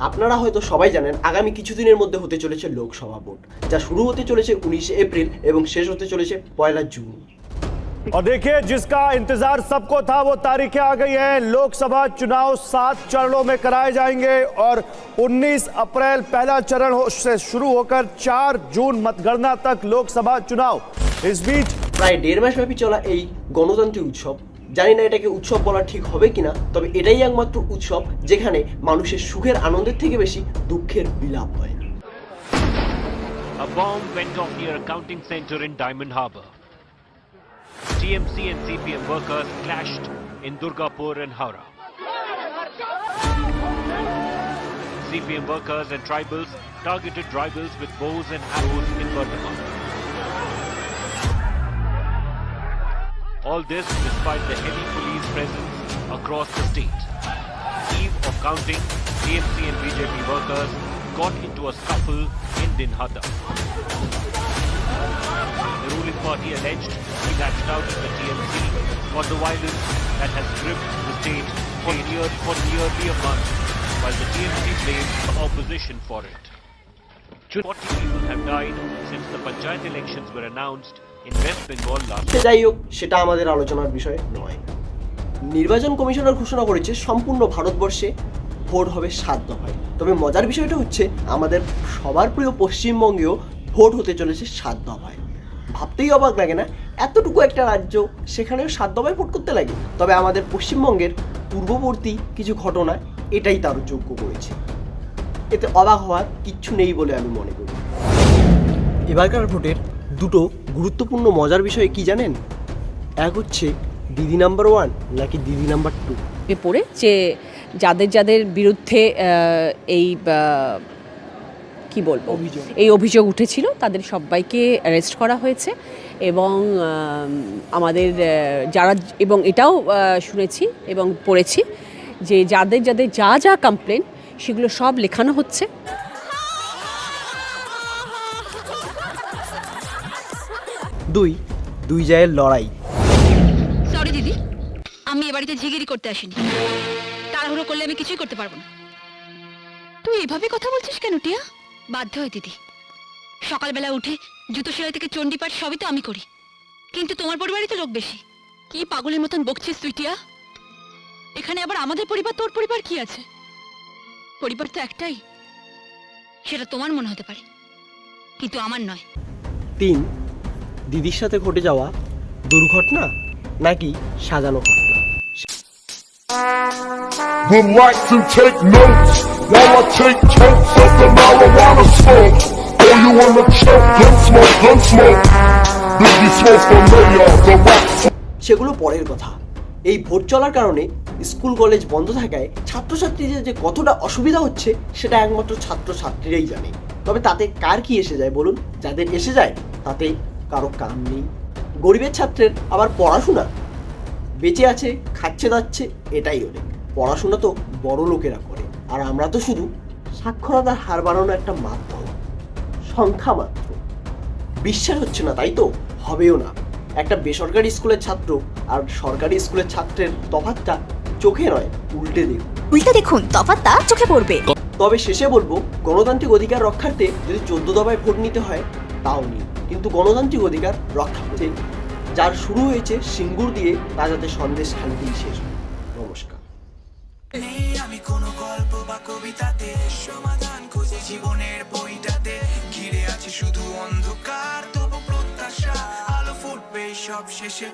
আপনারা হয়তো সবাই জানেন আগামী কিছুদিনের মধ্যে হতে চলেছে লোকসভা ভোট যা শুরু হতে চলেছে উনিশে এপ্রিল এবং শেষ হতে চলেছে পয়লা জুন और देखिए जिसका इंतजार सबको था वो तारीखें आ गई हैं लोकसभा चुनाव सात चरणों में कराए जाएंगे और 19 अप्रैल पहला चरण हो- से शुरू होकर 4 जून मतगणना तक लोकसभा चुनाव इस बीच প্রায় দেড় মাস ব্যাপী চলা এই গণতান্ত্রিক উৎসব জানি না এটাকে উৎসব বলা ঠিক হবে কিনা তবে এটাই একমাত্র উৎসব যেখানে মানুষের সুখের আনন্দের থেকে বেশি দুঃখের বিলাপ হয় A bomb went off near a counting center in Diamond Harbour. TMC and CPM workers clashed in Durgapur and Howrah. CPM workers and tribals targeted rivals with bows and arrows in Bardhaman. All this despite the heavy police presence across the state. Eve of counting, TMC and BJP workers got into a scuffle in Dinhata. The ruling party alleged out at the TMC for the violence that has gripped the state for, near, for nearly a month, while the TMC blamed the opposition for it. 40 people have died since the panchayat elections were announced যাই হোক সেটা আমাদের আলোচনার বিষয় নয়। নির্বাচন commissioner ঘোষণা করেছে সম্পূর্ণ ভারতবর্ষে ভোট হবে সাত দফায়। তবে মজার বিষয়টা হচ্ছে আমাদের সবার প্রিয় পশ্চিমবঙ্গেও ভোট হতে চলেছে সাত দফায়। ভাবতেই অবাক লাগে না এতটুকু একটা রাজ্য সেখানেও সাত দফায় ভোট করতে লাগে। তবে আমাদের পশ্চিমবঙ্গের পূর্ববর্তী কিছু ঘটনা এটাই তার যোগ্য করেছে। এতে অবাক হওয়ার কিচ্ছু নেই বলে আমি মনে করি। এবারকার ভোটের দুটো গুরুত্বপূর্ণ মজার বিষয় কি জানেন? এক হচ্ছে দিদি নাম্বার ওয়ান নাকি দিদি নাম্বার টু? এ পড়ে যে যাদের যাদের বিরুদ্ধে এই কি বলব। এই অভিযোগ উঠেছিল তাদের সবাইকে অ্যারেস্ট করা হয়েছে এবং আমাদের যারা এবং এটাও শুনেছি এবং পড়েছি যে যাদের যাদের যা যা কমপ্লেন সেগুলো সব লেখানো হচ্ছে। দুই দুই জায়ের লড়াই। সরি দিদি। আমি এ বাড়িতে ঝিগিরি করতে আসিনি। তাড়াহুড়ো করলে আমি কিছুই করতে পারব না। তুই এভাবে কথা বলছিস কেন টিয়া? বাধ্য হই দিদি। সকালবেলা উঠে জুতো সেলাই থেকে চণ্ডীপাঠ সবই তো আমি করি। কিন্তু তোমার পরিবারই তো লোক বেশি। কি পাগলের মতন বকছিস তুই টিয়া? এখানে আবার আমাদের পরিবার তোর পরিবার কি আছে? পরিবার তো একটাই। সেটা তোমার মনে হতে পারে। কিন্তু আমার নয়। তিন দিদির সাথে ঘটে যাওয়া দুর্ঘটনা নাকি সাজানো ঘটনা would like to take notes while I take totes of the marijuana smoke. Oh, you wanna choke? Gun smoke, gun smoke. Biggie smoke the mayor, the rock সেগুলো পরের কথা এই ভোট চলার কারণে স্কুল কলেজ বন্ধ থাকায় ছাত্রছাত্রীদের যে কতটা অসুবিধা হচ্ছে সেটা একমাত্র ছাত্রছাত্রীরাই জানে তবে তাতে কার কি এসে যায় বলুন যাদের এসে যায় তাতে কারও কাম নেই। গরিবের ছাত্রের আবার পড়াশোনা বেঁচে আছে খাচ্ছে দাচ্ছে এটাই অনেক। পড়াশোনা তো বড় লোকেরা করে। আর আমরা তো শুধু সাক্ষরতার হার বাড়ানো একটা মাধ্যম। সংখ্যা মাত্র। বিশ্বাস হচ্ছে না তাই তো? হবেও না। একটা বেসরকারি স্কুলের ছাত্র আর সরকারি স্কুলের ছাত্রের তফাৎটা চোখে নয় উল্টে দেখুন। উল্টে দেখুন তফাৎটা চোখে পড়বে। তবে শেষে বলব গণতান্ত্রিক অধিকার রক্ষার্থে যদি চোদ্দ দফায় ভোট নিতে হয় তাও নেই কিন্তু গণতান্ত্রিক অধিকার রক্ষা করতে যার শুরু হয়েছে সিঙ্গুর দিয়ে, তা যাতে সন্দেশ খালিতেই শেষ নমস্কার। নেই আমি কোনো গল্প বা কবিতাতে সমাধান খুঁজে জীবনের বইটাতে। ঘিরে আছে শুধু অন্ধকার, তবু প্রত্যাশা, আলো ফুটবে সব শেষে